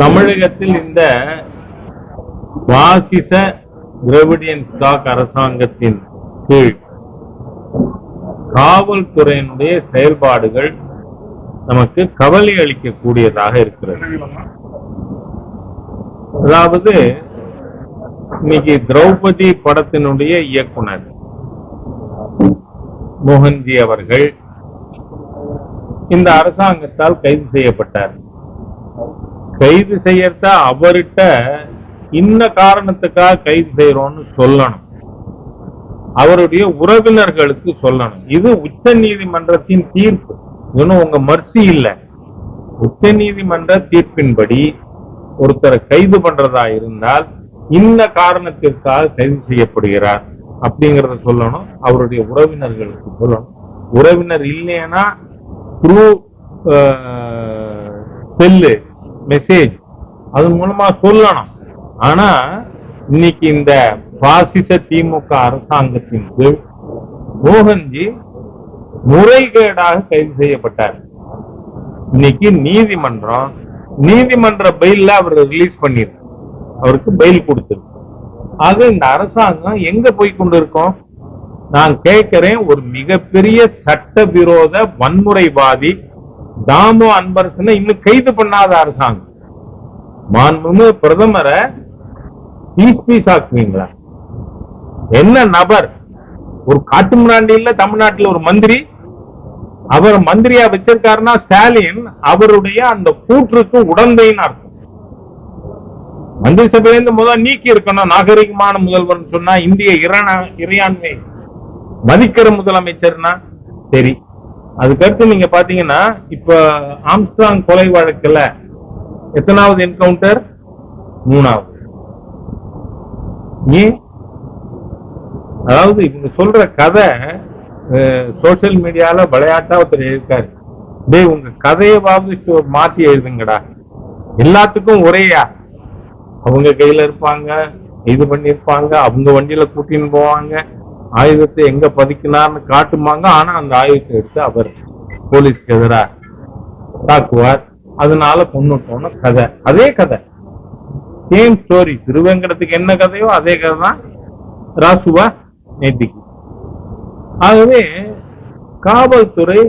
தமிழகத்தில் இந்த பாசிச திராவிடியன் ஸ்டாக் அரசாங்கத்தின் கீழ் காவல்துறையினுடைய செயல்பாடுகள் நமக்கு கவலை அளிக்கக்கூடியதாக இருக்கிறது. அதாவது இன்னைக்கு திரௌபதி படத்தினுடைய இயக்குனர் மோகன்ஜி அவர்கள் இந்த அரசாங்கத்தால் கைது செய்யப்பட்டார். கைது செய்யறத அவர்கிட்ட இன்ன காரணத்துக்காக கைது செய்யறோம்னு சொல்லணும். அவருடைய உறவினர்களுக்கு சொல்லணும். இது உச்ச நீதிமன்றத்தின் தீர்ப்பு. இன்னும் உங்க மர்சி இல்ல. உச்ச நீதிமன்ற தீர்ப்பின்படி ஒருத்தரை கைது பண்றதா இருந்தால் இன்ன காரணத்திற்காக கைது செய்யப்படுகிறார் அப்படிங்கறத சொல்லணும். அவருடைய உறவினர்களுக்கு சொல்லணும். உறவினர் இல்லைன்னா த்ரூ செல்லு மெசேஜ் அது மூலமா சொல்லணும். ஆனா இன்னைக்கு இந்த பாசிச திமுக அரசாங்கத்தின் கீழ் மோகன்ஜி முறைகேடாக கைது செய்யப்பட்டார். இன்னைக்கு நீதிமன்றம் நீதிமன்ற பெயில்ல அவர் ரிலீஸ் பண்ணிருக்கு அவருக்கு பெயில் கொடுத்துரு. அது இந்த அரசாங்கம் எங்க போய் கொண்டிருக்கோம் நான் கேட்கிறேன் ஒரு மிகப்பெரிய சட்டவிரோத வன்முறைவாதி தாமோ அன்பரசனை இன்னும் கைது பண்ணாத அரசாங்கம். மாண்புமிகு பிரதமரை பீஸ் பீஸ் ஆக்குவீங்களா என்ன நபர்? ஒரு காட்டு மிராண்டியில் தமிழ்நாட்டில் ஒரு மந்திரி. அவர் மந்திரியா வச்சிருக்காருன்னா ஸ்டாலின் அவருடைய அந்த கூற்றுக்கு உடந்தைன்னு அர்த்தம். மந்திரி சபையிலிருந்து முதல் நீக்கி இருக்கணும் நாகரிகமான முதல்வர்னு சொன்னா இந்திய இறையாண்மை மதிக்கிற முதலமைச்சர்னா சரி அதுக்கடுத்து நீங்க பாத்தீங்கன்னா இப்ப ஆம்ஸ்ட்ராங் கொலை வழக்குல எத்தனாவது என்கவுண்டர் மூணாவது. ஏன்? அதாவது இவங்க சொல்ற கதை சோசியல் மீடியால விளையாட்டா ஒருத்தர் எழுதிருக்காரு டேய் உங்க கதையவாவது மாத்தி எழுதுங்கடா. எல்லாத்துக்கும் ஒரேயா. அவங்க கையில இருப்பாங்க இது பண்ணிருப்பாங்க அவங்க வண்டியில கூட்டின்னு போவாங்க. ஆயுதத்தை எங்க பதிக்கினார்னு காட்டுமாங்க. ஆனா அந்த ஆயுதத்தை எடுத்து அவர் போலீஸ்க்கு எதிராக தாக்குவார். அதனால கொண்டுட்டோம்னு கதை. அதே கதை. சேம் ஸ்டோரி திருவேங்கடத்துக்கு என்ன கதையோ அதே கதை தான் ராசுவா நேத்திக்கு ஆகவே காவல்துறை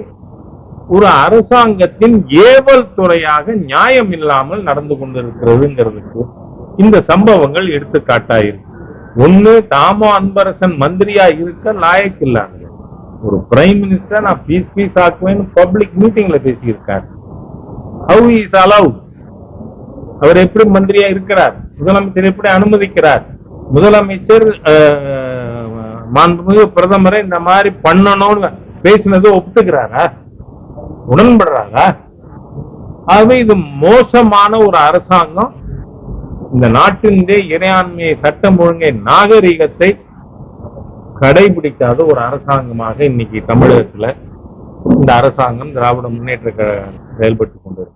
ஒரு அரசாங்கத்தின் ஏவல் துறையாக நியாயம் இல்லாமல் நடந்து கொண்டிருக்கிறதுங்கிறதுக்கு இந்த சம்பவங்கள் எடுத்துக்காட்டாயிருக்கு. ஒண்ணு தாமோ அன்பரசன் மந்திரியா இருக்க லாயக்கு இல்லாங்க ஒரு பிரைம் மினிஸ்டர் நான் பீஸ் பீஸ் ஆக்குவேன்னு பப்ளிக் மீட்டிங்ல பேசியிருக்காரு. ஹவு இஸ் அலவுட் அவர் எப்படி மந்திரியா இருக்கிறார்? முதலமைச்சர் எப்படி அனுமதிக்கிறார்? முதலமைச்சர் மாண்புமிகு பிரதமரை இந்த மாதிரி பண்ணணும்னு பேசினது ஒப்புக்கிறாரா? உடன்படுறாரா? ஆகவே இது மோசமான ஒரு அரசாங்கம். இந்த நாட்டிலே இறையாண்மையை சட்டம் ஒழுங்கை நாகரிகத்தை கடைபிடிக்காத ஒரு அரசாங்கமாக இன்னைக்கு தமிழகத்துல இந்த அரசாங்கம் திராவிட முன்னேற்ற செயல்பட்டு கொண்டிருக்கு.